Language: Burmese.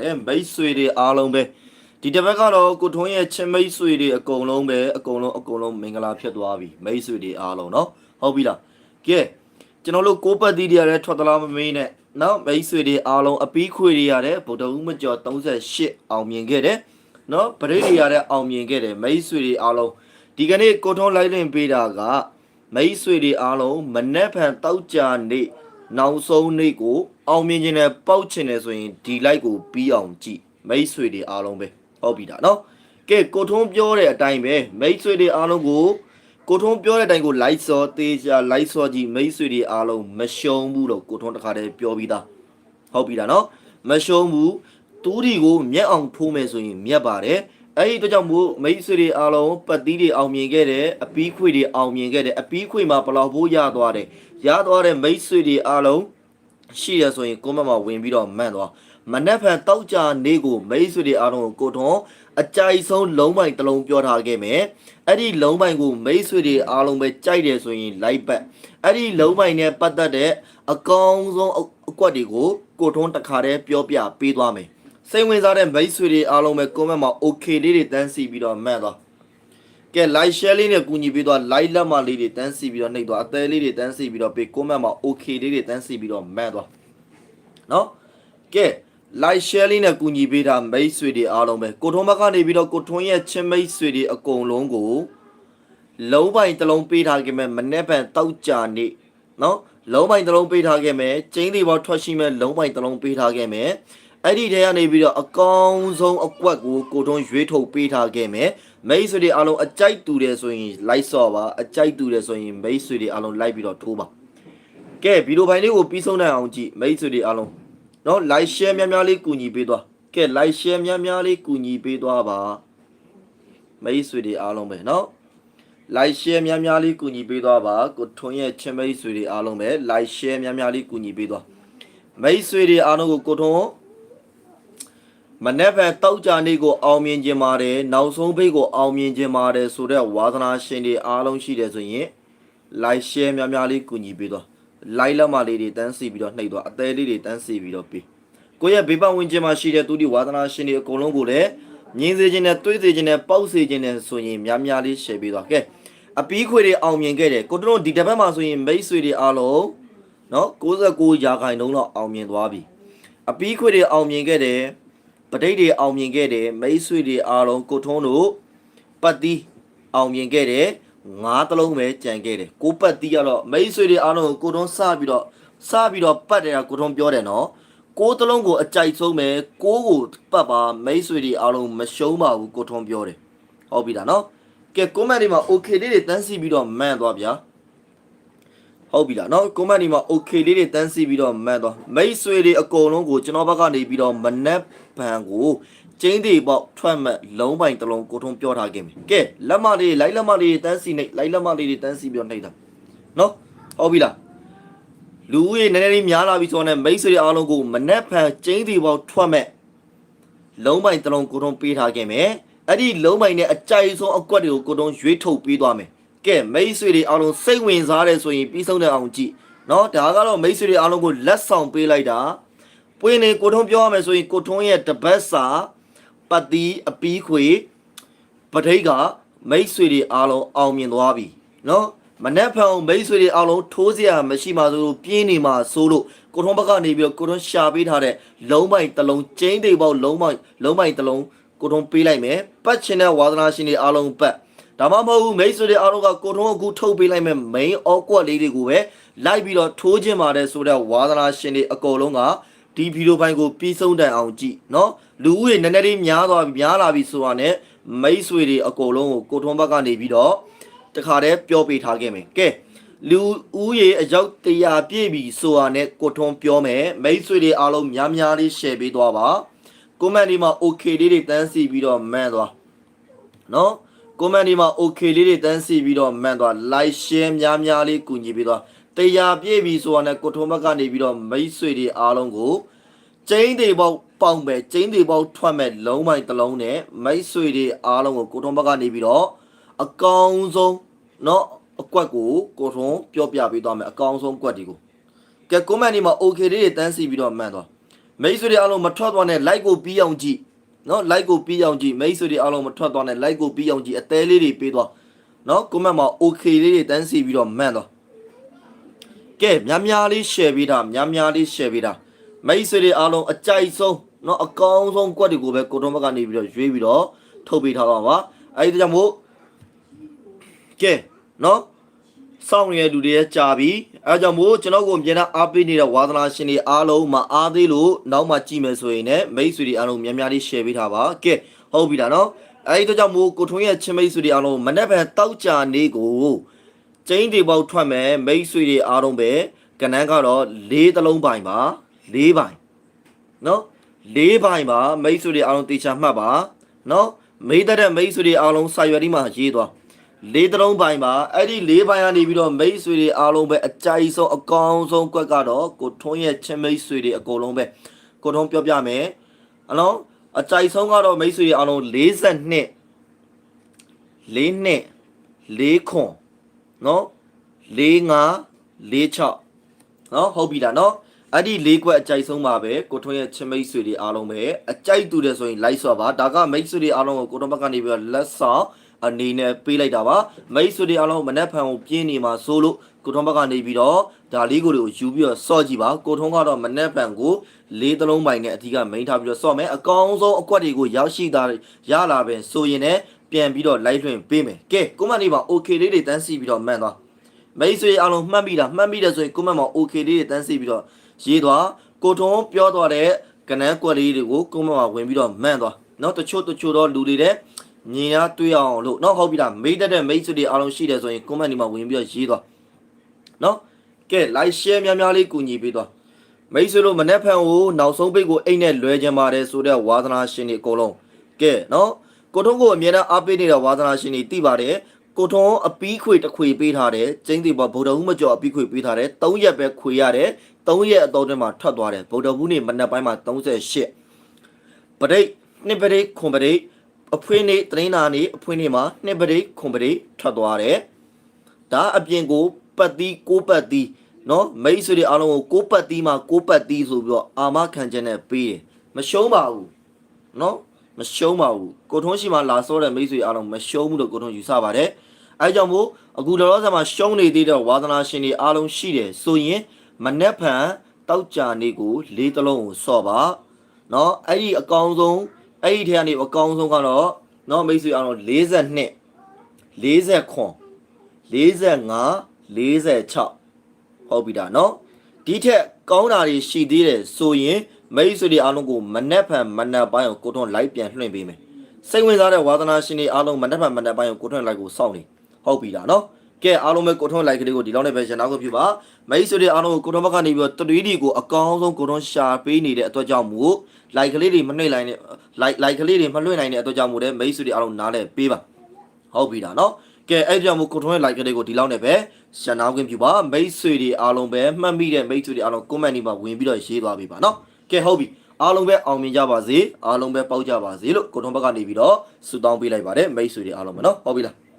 အဲမိတ်ဆွေတွေအားလုံးပဲဒီတစ်ပတ်ကတော့ကိုထွန်းရဲ့ချင်းမိတ်ဆွေတွေအကုန်လုံးပဲအကုန်လုံးအကုန်လုံးမင်္ဂလာဖြစ်သွားပြီမိတ်ဆွေတွေအားလုံးเนาะဟုတ်ပြီလားကဲကျွန်တော်တို့ကိုပတ်တီးတွေရတဲ့ထွက်သလားမမေးနဲ့เนาะမိတ်ဆွေတွေအားလုံးအပီးခွေတွေရတဲ့ဗုဒ္ဓဦးမကျော်38အောင်မြင်ခဲ့တယ်เนาะပရိတွေရတဲ့အောင်မြင်ခဲ့တယ်မိတ်ဆွေတွေအားလုံးဒီကနေ့ကိုထွန်းလိုက်လင်ပေးတာကမိတ်ဆွေတွေအားလုံးမနေ့ဖန်တောက်ကြနေ့နောက်ဆုံးနေ့ကို အောင်မြင်ခြင်းနဲ့ပောက်ခြင်းနဲ့ဆိုရင်ဒီ like ကိုပြီးအောင်ကြည့်မိတ်ဆွေတွေအားလုံးပဲဟုတ်ပြီဒါနော်ကဲကိုထုံးပြောတဲ့အတိုင်းပဲမိတ်ဆွေတွေအားလုံးကိုကိုထုံးပြောတဲ့အတိုင်းကို like စောသေးချာ like စောကြည့်မိတ်ဆွေတွေအားလုံးမရှုံးဘူးတော့ကိုထုံးတခါတည်းပြောပြီးသားဟုတ်ပြီဒါနော်မရှုံးဘူးသူဒီကိုမျက်အောင်ထိုးမယ်ဆိုရင်မျက်ပါတယ်အဲ့ဒီအတွက်ကြောင့်မို့မိတ်ဆွေတွေအားလုံးပတ်သီးတွေအောင်မြင်ခဲ့တယ်အပီးခွေတွေအောင်မြင်ခဲ့တယ်အပီးခွေမှာဘလောက်ဖို့ရသွားတယ်ရသွားတဲ့မိတ်ဆွေတွေအားလုံး ရှိရဆိုရင်ကိုမတ်မှာဝင်ပြီးတော့မှန်သွားမနက်ဖြန်တောက်ကြနေကိုမိတ်ဆွေတွေအားလုံးကိုကိုထွန်အကြိုက်ဆုံးလုံးပိုင်တစ်လုံးပြောထားခဲ့မယ်အဲ့ဒီလုံးပိုင်ကိုမိတ်ဆွေတွေအားလုံးပဲကြိုက်တယ်ဆိုရင်လိုက်ပတ်အဲ့ဒီလုံးပိုင်နဲ့ပတ်သက်တဲ့အကောင်းဆုံးအကွက်တွေကိုကိုထွန်တစ်ခါတည်းပြောပြပေးသွားမယ်စိတ်ဝင်စားတဲ့မိတ်ဆွေတွေအားလုံးပဲကိုမတ်မှာ okay လေးတွေတန်းစီပြီးတော့မှန်သွား ကဲ like share လေးနဲ့ကူညီပေးသွား like လက်မလေးတွေတန်းစီပြီးတော့နှိပ်သွားအသေးလေးတွေတန်းစီပြီးတော့ပေး comment မှာ okay လေးတွေတန်းစီပြီးတော့မှန်သွားနော်ကဲ like share လေးနဲ့ကူညီပေးတာမိတ်ဆွေတွေအားလုံးပဲကိုထုံးဘက်ကနေပြီးတော့ကိုထွန်းရဲ့ချင်းမိတ်ဆွေတွေအကုန်လုံးကိုလုံးပိုင်တစ်လုံးပေးထားခဲ့မယ်မနေ့ကတောက်ကြနေနော်လုံးပိုင်တစ်လုံးပေးထားခဲ့မယ်ကျင်းသေးပေါ်ထွက်ရှိမဲ့လုံးပိုင်တစ်လုံးပေးထားခဲ့မယ် အဲ့ဒီထဲကနေပြီးတော့အကောင်းဆုံးအကွက်ကိုကိုထွန်းရွေးထုတ်ပေးထားခဲ့မယ်မိတ်ဆွေတွေအားလုံးအကြိုက်တူတယ်ဆိုရင် like ဆော့ပါအကြိုက်တူတယ်ဆိုရင်မိတ်ဆွေတွေအားလုံး like ပြီးတော့ထိုးပါကဲဗီဒီယိုဖိုင်လေးကိုပြီးဆုံးနိုင်အောင်ကြည့်မိတ်ဆွေတွေအားလုံးနော် like share များများလေးကူညီပေးသွားကဲ like share များများလေးကူညီပေးသွားပါမိတ်ဆွေတွေအားလုံးပဲနော် like share များများလေးကူညီပေးသွားပါကိုထွန်းရဲ့ချင်းမိတ်ဆွေတွေအားလုံးပဲ like share များများလေးကူညီပေးသွားမိတ်ဆွေတွေအားလုံးကိုကိုထွန်း မနေ့ကတောက်ကြနေ့ကိုအောင်မြင်ခြင်းပါတယ်နောက်ဆုံးဖိတ်ကိုအောင်မြင်ခြင်းပါတယ်ဆိုတော့ဝါသနာရှင်တွေအားလုံးရှိတယ်ဆိုရင် like share များများလေးကူညီပေးသွား like လက်မလေးတွေတန်းစီပြီးတော့နှိပ်သွားအသေးလေးတွေတန်းစီပြီးတော့ပေးကိုယ့်ရဲ့ဘေးပတ်ဝန်းကျင်မှာရှိတဲ့သူဒီဝါသနာရှင်တွေအကုန်လုံးကိုလည်းမြင်စေခြင်းနဲ့တွေးစေခြင်းနဲ့ပေါက်စေခြင်းနဲ့ဆိုရင်များများလေး share ပေးသွားကဲအပီးခွေတွေအောင်မြင်ခဲ့တယ်ကိုတို့ဒီတစ်ပတ်မှာဆိုရင်မိတ်ဆွေတွေအားလုံးနော်69ရာခိုင်နှုန်းတော့အောင်မြင်သွားပြီအပီးခွေတွေအောင်မြင်ခဲ့တယ် ပဋိတွေအောင်မြင်ခဲ့တယ်မိတ်ဆွေတွေအားလုံးကိုထုံးတို့ပတ်တီးအောင်မြင်ခဲ့တယ်ငါးတလုံးပဲကြံခဲ့တယ်ကိုပတ်တီးကတော့မိတ်ဆွေတွေအားလုံးကိုကိုထုံးစပြီးတော့စပြီးတော့ပတ်တယ်ကကိုထုံးပြောတယ်နော်ကိုတလုံးကိုအကြိုက်ဆုံးပဲကိုကိုပတ်ပါမိတ်ဆွေတွေအားလုံးမရှုံးပါဘူးကိုထုံးပြောတယ်ဟုတ်ပြီလားနော်ကဲ comment တွေမှာ okay လေးတွေတန်းစီပြီးတော့မှန်သွားဗျာ ဟုတ်ပြီလားเนาะ comment ဒီမှာ okay လေးတွေတန်းစီပြီးတော့မှန်သွားမိတ်ဆွေတွေအကုန်လုံးကိုကျွန်တော်ဘက်ကနေပြီးတော့မနက်ဗန်ကိုကျင်းသေးပေါက်ထွက်မဲ့လုံးပိုင်တစ်လုံးကိုထုံးပြောထားခဲ့ပြီကဲလက်မလေးလိုက်လက်မလေးတန်းစီနေလိုက်လက်မလေးတွေတန်းစီပြီးတော့နှိပ်တာเนาะဟုတ်ပြီလားလူဦးရေနည်းနည်းလေးများလာပြီဆိုတော့မိတ်ဆွေတွေအားလုံးကိုမနက်ဗန်ကျင်းသေးပေါက်ထွက်မဲ့လုံးပိုင်တစ်လုံးကိုထုံးပေးထားခဲ့မယ်အဲ့ဒီလုံးပိုင်နဲ့အကြိုက်ဆုံးအကွက်တွေကိုကိုထုံးရွေးထုတ်ပေးသွားမယ် ကဲမိတ်ဆွေတွေအားလုံးစိတ်ဝင်စားတယ်ဆိုရင်ပြီးဆုံးတဲ့အောင်ကြည့်เนาะဒါကတော့မိတ်ဆွေတွေအားလုံးကိုလက်ဆောင်ပေးလိုက်တာပွင့်နေကိုထုံးပြောရမယ်ဆိုရင်ကိုထုံးရဲ့တပတ်စာပတ်တီးအပီးခွေပဋိကမိတ်ဆွေတွေအားလုံးအောင်မြင်သွားပြီเนาะမနက်ဖြန်မိတ်ဆွေတွေအားလုံးထိုးစရာမရှိမှဆိုလို့ပြင်းနေမှဆိုလို့ကိုထုံးဘက်ကနေပြီးတော့ကိုထုံးရှာပေးထားတဲ့လုံးပိုင်တစ်လုံးကျင်းသေးပေါက်လုံးပိုင်လုံးပိုင်တစ်လုံးကိုထုံးပေးလိုက်မယ်ပတ်ချင်တဲ့ဝါသနာရှင်တွေအားလုံးပတ် ဒါမှမဟုတ်ဘူးမိတ်ဆွေတွေအားလုံးကကိုထုံးအခုထုတ်ပေးလိုက်မယ် main awkward လေးတွေကိုပဲလိုက်ပြီးတော့ထိုးခြင်းပါတယ်ဆိုတော့ဝါသနာရှင်တွေအကုန်လုံးကဒီဗီဒီယိုပိုင်းကိုပြီးဆုံးတိုင်အောင်ကြည့်နော်လူဦးရေနည်းနည်းလေးများသွားပြီများလာပြီဆိုတာနဲ့မိတ်ဆွေတွေအကုန်လုံးကိုကိုထုံးဘက်ကနေပြီးတော့တခါတည်းပြောပေးထားခဲ့မယ်ကဲလူဦးရေအယောက်100ပြည့်ပြီဆိုတာနဲ့ကိုထုံးပြောမယ်မိတ်ဆွေတွေအားလုံးများများလေး share ပေးသွားပါကွန်မန့်ဒီမှာ okay လေးတွေတန်းစီပြီးတော့မှန်သွားနော် comment ဒီမှာ okay လေးတွေတန်းစီပြီးတော့မှန်သွား like share များများလေးကူညီပြီးတော့တရားပြည့်ပြီဆိုတာနဲ့ကိုထုံးဘက်ကနေပြီးတော့မိတ်ဆွေတွေအားလုံးကိုကျင်းတွေပေါက်ပေါင်ပဲကျင်းတွေပေါက်ထွက်မဲ့လုံးမိုင်တစ်လုံးနဲ့မိတ်ဆွေတွေအားလုံးကိုကိုထုံးဘက်ကနေပြီးတော့အကောင်ဆုံးเนาะအကွက်ကိုကိုထုံးပြောပြပေးသွားမယ်အကောင်ဆုံးကွက်ဒီကိုကဲ comment ဒီမှာ okay လေးတွေတန်းစီပြီးတော့မှန်သွား မိတ်ဆွေတွေအားလုံးမထွက်သွားနဲ့ like ကိုပြီးအောင်ကြည့် နော် like ကိုပြီးအောင်ကြည့်မိတ်ဆွေတွေအားလုံးမထွက်သွားနဲ့ like ကိုပြီးအောင်ကြည့်အသေးလေးတွေပေးသွားနော် comment မှာ okay လေးတွေတန်းစီပြီးတော့မှန်သွားကဲများများလေး share ပေးတာများများလေး share ပေးတာမိတ်ဆွေတွေအားလုံးအကြိုက်ဆုံးနော်အကောင်းဆုံးကွက်တွေကိုပဲကိုတော်ဘက်ကနေပြီးတော့ရွေးပြီးတော့ထုတ်ပေးထားပါပါအဲဒီကြောင့်မို့ကဲနော်စောင့်နေတဲ့လူတွေရဲ့ကြာပြီ အဲဒါကြောင့်မို့ကျွန်တော်ကိုအမြဲတမ်းအားပေးနေတဲ့ဝါသနာရှင်တွေအားလုံးမအားသေးလို့နောက်မှကြည့်မယ်ဆိုရင်လည်းမိတ်ဆွေတွေအားလုံးများများလေး share ပေးထားပါကဲဟုတ်ပြီလားနော်အဲဒီတော့ကြောင့်မို့ကိုထွန်းရဲ့ချင်းမိတ်ဆွေတွေအားလုံးမနေ့ကတောက်ကြနေကိုကျင်းတွေပေါက်ထွက်မယ်မိတ်ဆွေတွေအားလုံးပဲကနန်းကတော့၄သလုံးပိုင်ပါ၄ပိုင်နော်၄ပိုင်ပါမိတ်ဆွေတွေအားလုံးတေချာမှတ်ပါနော်မိတ်တဲ့မိတ်ဆွေတွေအားလုံးစာရွက်ဒီမှာရေးသွား လေးသလုံးပိုင်းပါအဲ့ဒီလေးပိုင်းကနေပြီးတော့မိတ်ဆွေတွေအားလုံးပဲအကြိုက်ဆုံးအကောင်းဆုံးကွက်ကတော့ကိုထွန်းရဲ့ချင်းမိတ်ဆွေတွေအကုန်လုံးပဲကိုထွန်းပြောပြမယ်အလုံးအကြိုက်ဆုံးကတော့မိတ်ဆွေတွေအားလုံး42 4နှစ်4ခွန်နော်4 5 4 6နော်ဟုတ်ပြီလားနော်အဲ့ဒီလေးကွက်အကြိုက်ဆုံးပါပဲကိုထွန်းရဲ့ချင်းမိတ်ဆွေတွေအားလုံးပဲအကြိုက်တူတယ်ဆိုရင် like ဆော့ပါဒါကမိတ်ဆွေတွေအားလုံးကိုကိုထွန်းဘက်ကနေပြီးတော့လက်ဆောင် အနေနဲ့ပေးလိုက်တာပါမိတ်ဆွေတွေအားလုံးမနက်ဖြန်ကိုပြင်းနေမှာဆိုလို့ကိုထွန်းဘက်ကနေပြီးတော့ဒါလေးကိုတွေကိုယူပြီးတော့စော့ကြည့်ပါကိုထွန်းကတော့မနက်ဖြန်ကိုလေးသလုံးပိုင်နဲ့အဓိကမိန်ထားပြီးတော့စော့မယ်အကောင်းဆုံးအကွက်တွေကိုရောက်ရှိတာရလာပဲဆိုရင်လည်းပြန်ပြီးတော့ live လွှင့်ပေးမယ်ကဲကိုမနေပါ okay လေးတွေတန်းစီပြီးတော့မှန်သွား မိတ်ဆွေအားလုံးမှတ်မိတာမှတ်မိတယ်ဆိုရင် comment မှာ okay လေးတွေတန်းစီပြီးတော့ရေးသွားကိုထုံးပြောသွားတဲ့ကနန်းကွက်လေးတွေကို comment မှာဝင်ပြီးတော့မှန်သွားเนาะတချို့တချို့တော့လူတွေတဲ့ မြင်ရတွေ့အောင်လို့เนาะဟုတ်ပြီလားမိတ်တက်တဲ့မိတ်ဆွေတွေအားလုံးရှိတယ်ဆိုရင် comment ဒီမှာဝင်ပြီးတော့ရေးသွားเนาะကဲ like share များများလေးကူညီပေးသွားမိတ်ဆွေတို့မနေ့ဖန်ကိုနောက်ဆုံးပိတ်ကိုအိတ်နဲ့လွဲကြပါတယ်ဆိုတဲ့ဝါသနာရှင်တွေအကုန်လုံးကဲเนาะကိုထုံးကိုအမြဲတမ်းအားပေးနေတဲ့ဝါသနာရှင်တွေသိပါတယ်ကိုထုံးအပီးခွေတစ်ခွေပေးထားတယ်ကျင်းတီပေါ်ဗုဒ္ဓဟူးမကျော်အပီးခွေပေးထားတယ်၃ရက်ပဲခွေရတယ်၃ရက်အတော်တွင်းမှာထွက်သွားတယ်ဗုဒ္ဓဟူးနေ့မနက်ပိုင်းမှာ38ပရိတ်နှစ်ပရိတ်ခွန်ပရိတ် အဖွင့်နေ့တရင်းနာနေ့အဖွင့်နေ့မှာနှစ်ပရိတ်ခွန်ပရိတ်ထွက်သွားတယ်ဒါအပြင်ကိုပတ်တီးကိုပတ်တီးနော်မိတ်ဆွေတွေအားလုံးကိုကိုပတ်တီးမှာကိုပတ်တီးဆိုပြီးတော့အာမခံချက်နဲ့ပေးတယ်မရှုံးပါဘူးနော်မရှုံးပါဘူးကိုထွန်းရှိမှလာစောတဲ့မိတ်ဆွေအားလုံးမရှုံးဘူးလို့ကိုထွန်းယူဆပါတယ်အဲကြောင့်မို့အခုလောလောဆယ်မှာရှုံးနေသေးတဲ့ဝါသနာရှင်တွေအားလုံးရှိတယ်ဆိုရင်မနက်ဖြန်တောက်ကြနေကိုလေးတလုံးကိုစော့ပါနော်အဲ့ဒီအကောင်ဆုံး အဲ့ဒီထဲကနေအကောင်ဆုံးကတော့နော်မိတ်ဆွေအားလုံး42 40ခွန်45 46ဟုတ်ပြီဒါနော်ဒီထက်ကောင်းတာတွေရှိသေးတယ်ဆိုရင်မိတ်ဆွေတွေအားလုံးကိုမနက်ဖြန်မနက်ပိုင်းကိုကိုထွန်းလိုက်ပြန်လွှင့်ပေးမယ်စိတ်ဝင်စားတဲ့ဝါသနာရှင်တွေအားလုံးမနက်ဖြန်မနက်ပိုင်းကိုကိုထွန်းလိုက်ကိုစောင့်နေဟုတ်ပြီဒါနော် ကဲအားလုံးပဲကိုထွန်းလိုက်ကလေးကိုဒီလောက်နဲ့ပဲရန်နာကိုပြုပါမိတ်ဆွေတွေအားလုံးကိုကိုထွန်းဘက်ကနေပြီးတော့တရီဒီကိုအကောင်းဆုံးကိုထွန်းရှာပေးနေတဲ့အတွက်ကြောင့်မို့လိုက်ကလေးတွေမနှိမ့်လိုက်နဲ့လိုက်လိုက်ကလေးတွေမလွှင့်နိုင်တဲ့အတွက်ကြောင့်မို့တဲ့မိတ်ဆွေတွေအားလုံးနားလဲပေးပါဟုတ်ပြီဒါနော်ကဲအဲ့ကြောင့်မို့ကိုထွန်းရဲ့ like ကလေးကိုဒီလောက်နဲ့ပဲရှန်နာခွင့်ပြုပါမိတ်ဆွေတွေအားလုံးပဲမှတ်မိတဲ့မိတ်ဆွေတွေအားလုံး comment ဒီမှာဝင်ပြီးတော့ရေးသွားပေးပါနော်ကဲဟုတ်ပြီအားလုံးပဲအောင်မြင်ကြပါစေအားလုံးပဲပေါက်ကြပါစေလို့ကိုထွန်းဘက်ကနေပြီးတော့ဆုတောင်းပေးလိုက်ပါတယ်မိတ်ဆွေတွေအားလုံးပဲနော်ဟုတ်ပြီလား